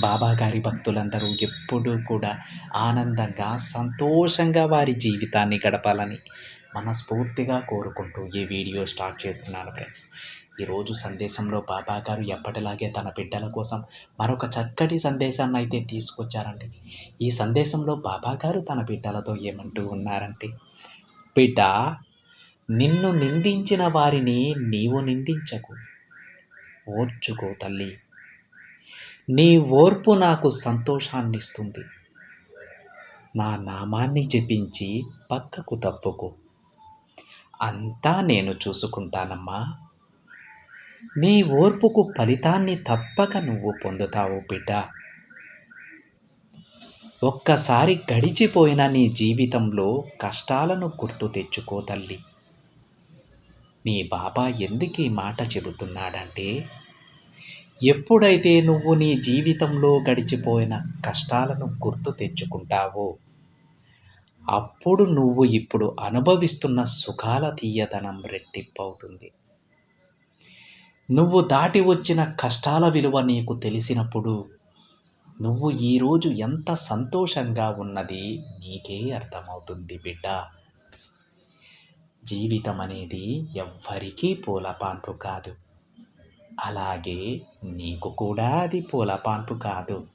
బాబా గారి భక్తులందరూ ఎప్పుడూ కూడా ఆనందంగా సంతోషంగా వారి జీవితాన్ని గడపాలని మనస్ఫూర్తిగా కోరుకుంటూ ఈ వీడియో స్టార్ట్ చేస్తున్నాను ఫ్రెండ్స్. ఈరోజు సందేశంలో బాబా గారు ఎప్పటిలాగే తన బిడ్డల కోసం మరొక చక్కటి సందేశాన్ని అయితే తీసుకొచ్చారండి. ఈ సందేశంలో బాబా గారు తన బిడ్డలతో ఏమంటూ ఉన్నారంటే బిడ్డ నిన్ను నిందించిన వారిని నీవు నిందించకు. ఓర్చుకో తల్లి. నీ ఓర్పు నాకు సంతోషాన్నిస్తుంది. నా నామాన్ని జపించి పక్కకు తప్పుకు. అంతా నేను చూసుకుంటానమ్మా. నీ ఓర్పుకు ఫలితాన్ని తప్పక నువ్వు పొందుతావు బిడ్డ. ఒక్కసారి గడిచిపోయిన నీ జీవితంలో కష్టాలను గుర్తు తెచ్చుకో తల్లి. నీ బాబా ఎందుకు ఈ మాట చెబుతున్నాడంటే ఎప్పుడైతే నువ్వు నీ జీవితంలో గడిచిపోయిన కష్టాలను గుర్తు తెచ్చుకుంటావో అప్పుడు నువ్వు ఇప్పుడు అనుభవిస్తున్న సుఖాల తీయదనం రెట్టింపవుతుంది నువ్వు దాటి వచ్చిన కష్టాల విలువ నీకు తెలిసినప్పుడు నువ్వు ఈరోజు ఎంత సంతోషంగా ఉన్నది నీకే అర్థమవుతుంది బిడ్డ. జీవితం అనేది ఎవ్వరికీ పూలపాన్పు కాదు. అలాగే నీకు కూడా అది పూలపాన్పు కాదు.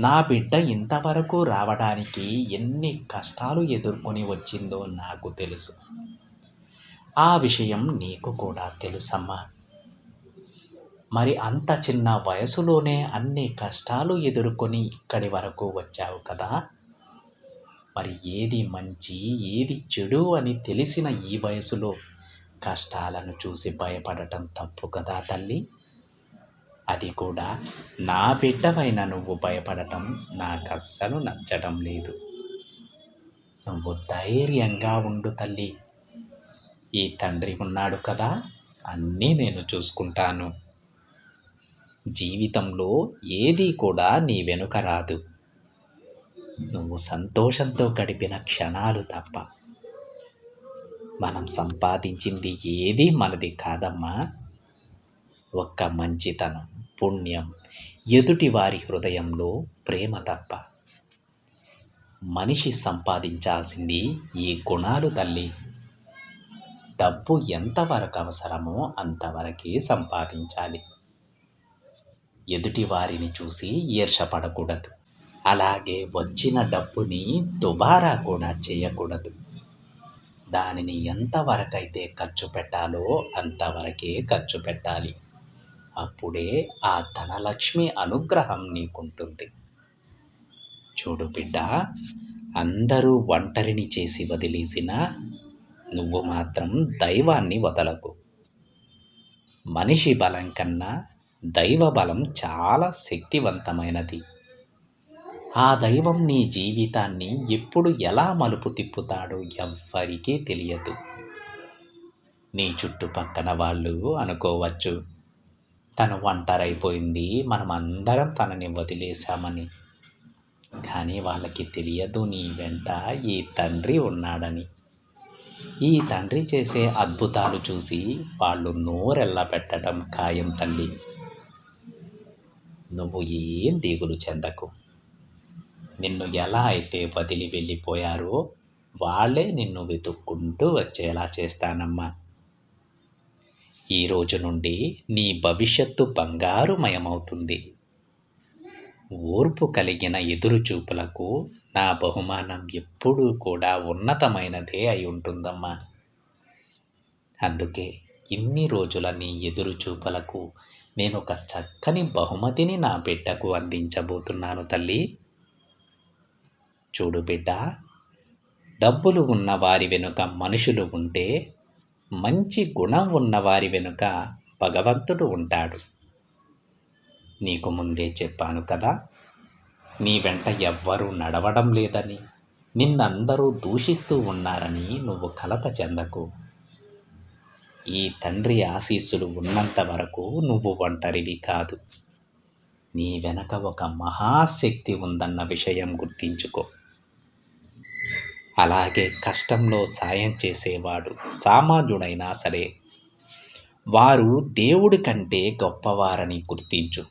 నా బిడ్డ ఇంతవరకు రావడానికి ఎన్ని కష్టాలు ఎదుర్కొని వచ్చిందో నాకు తెలుసు. ఆ విషయం నీకు కూడా తెలుసమ్మా. మరి అంత చిన్న వయసులోనే అన్ని కష్టాలు ఎదుర్కొని ఇక్కడి వరకు వచ్చావు కదా? మరి ఏది మంచి ఏది చెడు అని తెలిసిన ఈ వయసులో కష్టాలను చూసి భయపడటం తప్పు కదా తల్లి. అది కూడా నా బిడ్డవైన నువ్వు భయపడటం నాకు అస్సలు నచ్చడం లేదు. నువ్వు ధైర్యంగా ఉండు తల్లి. ఈ తండ్రి ఉన్నాడు కదా అన్నీ నేను చూసుకుంటాను. జీవితంలో ఏది కూడా నీ వెనుక రాదు. నువ్వు సంతోషంతో గడిపిన క్షణాలు తప్ప మనం సంపాదించింది ఏది మనది కాదమ్మా. ఒక్క మంచితనం పుణ్యం ఎదుటి వారి హృదయంలో ప్రేమ తప్ప. మనిషి సంపాదించాల్సింది ఈ గుణాలు తల్లి. డబ్బు ఎంతవరకు అవసరమో అంతవరకే సంపాదించాలి. ఎదుటి వారిని చూసి ఈర్షపడకూడదు. అలాగే వచ్చిన డబ్బుని దుబారా కూడా చేయకూడదు. దానిని ఎంతవరకైతే ఖర్చు పెట్టాలో అంతవరకే ఖర్చు పెట్టాలి. అప్పుడే ఆ ధనలక్ష్మి అనుగ్రహం నీకుంటుంది. చూడు బిడ్డ అందరూ ఒంటరిని చేసి వదిలేసిన నువ్వు మాత్రం దైవాన్ని వదలకు. మనిషి బలం కన్నా దైవ బలం చాలా శక్తివంతమైనది. ఆ దైవం నీ జీవితాన్ని ఎప్పుడు ఎలా మలుపు తిప్పుతాడో ఎవ్వరికీ తెలియదు. నీ చుట్టుపక్కన వాళ్ళు అనుకోవచ్చు. తను ఒంటరైపోయింది మనం అందరం తనని వదిలేశామని. కానీ వాళ్ళకి తెలియదు నీ వెంట ఈ తండ్రి ఉన్నాడని. ఈ తండ్రి చేసే అద్భుతాలు చూసి వాళ్ళు నోరెల్ల పెట్టడం ఖాయం తల్లి. నువ్వు ఏం దిగులు చెందకు. నిన్ను ఎలా అయితే వదిలి వెళ్ళిపోయారో వాళ్ళే నిన్ను వెతుక్కుంటూ వచ్చేలా చేస్తానమ్మా. ఈ రోజు నుండి నీ భవిష్యత్తు బంగారుమయమవుతుంది. ఓర్పు కలిగిన ఎదురుచూపులకు నా బహుమానం ఎప్పుడూ కూడా ఉన్నతమైనదే అయి ఉంటుందమ్మా. అందుకే ఇన్ని రోజుల నీ ఎదురుచూపులకు నేను ఒక చక్కని బహుమతిని నా బిడ్డకు అందించబోతున్నాను తల్లి. చూడు బిడ్డ డబ్బులు ఉన్నవారి వెనుక మనుషులు ఉంటే మంచి గుణం ఉన్నవారి వెనుక భగవంతుడు ఉంటాడు. నీకు ముందే చెప్పాను కదా నీ వెంట ఎవ్వరూ నడవడం లేదని నిన్నందరూ దూషిస్తూ ఉన్నారని నువ్వు కలత చెందకు. ఈ తండ్రి ఆశీస్సులు ఉన్నంత వరకు నువ్వు ఒంటరివి కాదు. నీ వెనక ఒక మహాశక్తి ఉందన్న విషయం గుర్తించుకో. అలాగే కష్టంలో సాయం చేసేవాడు సామాన్యుడైనా సరే. వారు దేవుడి కంటే గొప్పవారని గుర్తించు.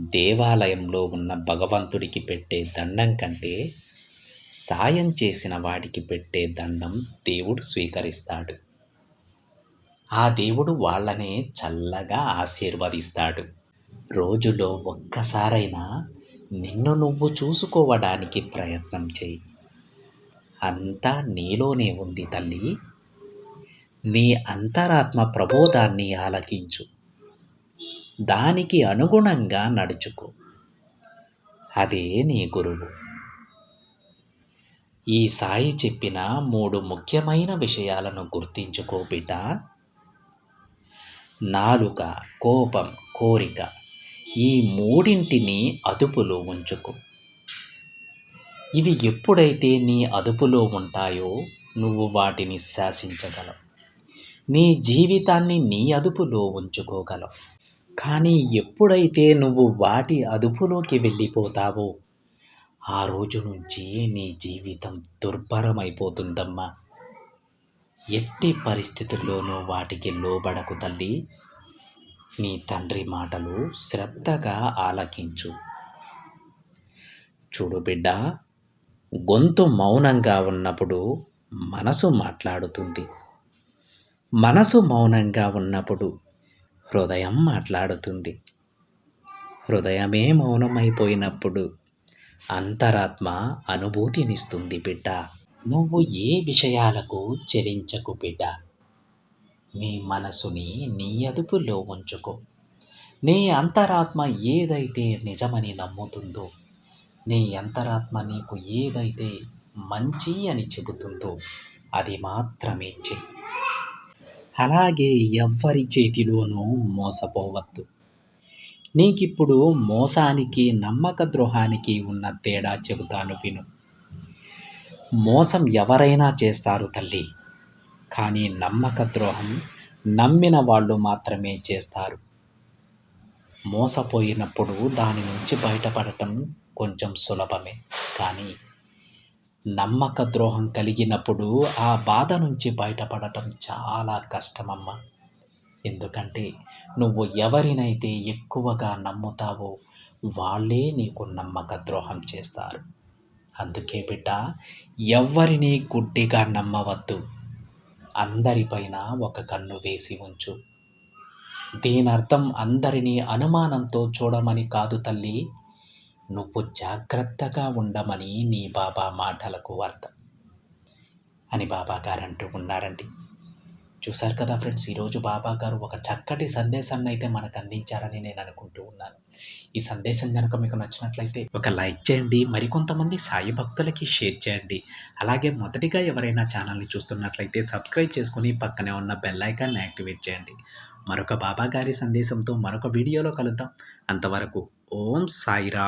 దేవాలయంలో ఉన్న భగవంతుడికి పెట్టే దండం కంటే సాయం చేసిన వాడికి పెట్టే దండం దేవుడు స్వీకరిస్తాడు. ఆ దేవుడు వాళ్ళనే చల్లగా ఆశీర్వదిస్తాడు. రోజులో ఒక్కసారైనా నిన్ను నువ్వు చూసుకోవడానికి ప్రయత్నం చేయి. అంతా నీలోనే ఉంది తల్లి. నీ అంతరాత్మ ప్రబోధాన్ని ఆలకించు. దానికి అనుగుణంగా నడుచుకో. అదే నీ గురువు. ఈ సాయి చెప్పిన మూడు ముఖ్యమైన విషయాలను గుర్తించుకో బిడ్డ నాలుక కోపం కోరిక ఈ మూడింటిని అదుపులో ఉంచుకో. ఇవి ఎప్పుడైతే నీ అదుపులో ఉంటాయో నువ్వు వాటిని శాసించగలవు. నీ జీవితాన్ని నీ అదుపులో ఉంచుకోగలవు. కానీ ఎప్పుడైతే నువ్వు వాటి అదుపులోకి వెళ్ళిపోతావో ఆ రోజు నుంచి నీ జీవితం దుర్భరమైపోతుందమ్మా. ఎట్టి పరిస్థితుల్లోనూ వాటికి లోబడకు తల్లి. నీ తండ్రి మాటలు శ్రద్ధగా ఆలకించు. చూడు బిడ్డ గొంతు మౌనంగా ఉన్నప్పుడు మనసు మాట్లాడుతుంది. మనసు మౌనంగా ఉన్నప్పుడు హృదయం మాట్లాడుతుంది. హృదయమే మౌనమైపోయినప్పుడు అంతరాత్మ అనుభూతినిస్తుంది బిడ్డ. నువ్వు ఏ విషయాలకు చెలించకు బిడ్డ. నీ మనసుని నీ అదుపులో ఉంచుకో. నీ అంతరాత్మ ఏదైతే నిజమని నమ్ముతుందో నీ అంతరాత్మ నీకు ఏదైతే మంచి అని చెబుతుందో అది మాత్రమే చెయ్యి. అలాగే ఎవ్వరి చేతిలోనూ మోసపోవద్దు. నీకిప్పుడు మోసానికి నమ్మక ద్రోహానికి ఉన్న తేడా చెబుతాను విను. మోసం ఎవరైనా చేస్తారు తల్లి కానీ నమ్మక ద్రోహం నమ్మిన వాళ్ళు మాత్రమే చేస్తారు. మోసపోయినప్పుడు దాని నుంచి బయటపడటం కొంచెం సులభమే. కానీ నమ్మక ద్రోహం కలిగినప్పుడు ఆ బాధ నుంచి బయటపడటం చాలా కష్టమమ్మా. ఎందుకంటే నువ్వు ఎవరినైతే ఎక్కువగా నమ్ముతావో వాళ్ళే నీకు నమ్మక ద్రోహం చేస్తారు. అందుకే బిడ్డ ఎవరిని గుడ్డిగా నమ్మవద్దు. అందరిపైన ఒక కన్ను వేసి ఉంచు. దీని అర్థం అందరినీ అనుమానంతో చూడమని కాదు తల్లి. నువ్వు జాగ్రత్తగా ఉండమని నీ బాబా మాటలకు అర్థం. అని బాబా గారు అంటూ ఉన్నారండి. చూశారు కదా ఫ్రెండ్స్ ఈరోజు బాబా గారు ఒక చక్కటి సందేశాన్ని అయితే మనకు అందించారని నేను అనుకుంటూ ఉన్నాను. ఈ సందేశం కనుక మీకు నచ్చినట్లయితే ఒక లైక్ చేయండి మరికొంతమంది సాయి భక్తులకి షేర్ చేయండి. అలాగే మొదటిగా ఎవరైనా ఛానల్ని చూస్తున్నట్లయితే సబ్స్క్రైబ్ చేసుకుని పక్కనే ఉన్న బెల్ ఐకాన్ని యాక్టివేట్ చేయండి. మరొక బాబా గారి సందేశంతో మరొక వీడియోలో కలుద్దాం. అంతవరకు ఓం సాయిరా